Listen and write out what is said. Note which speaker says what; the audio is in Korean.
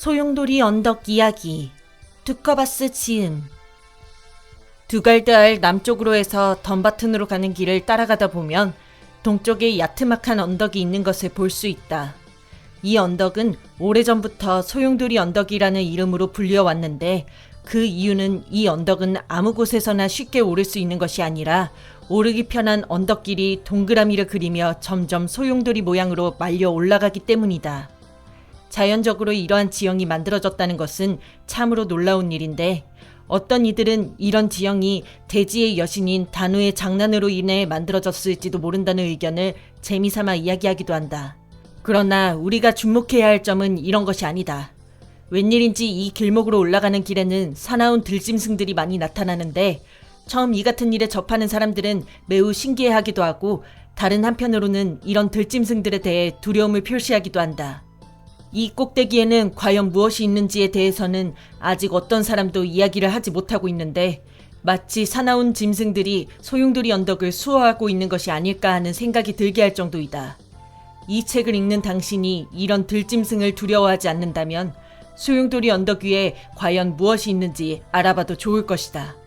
Speaker 1: 소용돌이 언덕 이야기 두커바스 지음 두갈드알 남쪽으로 해서 덤바튼으로 가는 길을 따라가다 보면 동쪽에 야트막한 언덕이 있는 것을 볼 수 있다. 이 언덕은 오래전부터 소용돌이 언덕이라는 이름으로 불려왔는데 그 이유는 이 언덕은 아무 곳에서나 쉽게 오를 수 있는 것이 아니라 오르기 편한 언덕길이 동그라미를 그리며 점점 소용돌이 모양으로 말려 올라가기 때문이다. 자연적으로 이러한 지형이 만들어졌다는 것은 참으로 놀라운 일인데 어떤 이들은 이런 지형이 대지의 여신인 단우의 장난으로 인해 만들어졌을지도 모른다는 의견을 재미삼아 이야기하기도 한다. 그러나 우리가 주목해야 할 점은 이런 것이 아니다. 웬일인지 이 길목으로 올라가는 길에는 사나운 들짐승들이 많이 나타나는데 처음 이 같은 일에 접하는 사람들은 매우 신기해하기도 하고 다른 한편으로는 이런 들짐승들에 대해 두려움을 표시하기도 한다. 이 꼭대기에는 과연 무엇이 있는지에 대해서는 아직 어떤 사람도 이야기를 하지 못하고 있는데 마치 사나운 짐승들이 소용돌이 언덕을 수호하고 있는 것이 아닐까 하는 생각이 들게 할 정도이다. 이 책을 읽는 당신이 이런 들짐승을 두려워하지 않는다면 소용돌이 언덕 위에 과연 무엇이 있는지 알아봐도 좋을 것이다.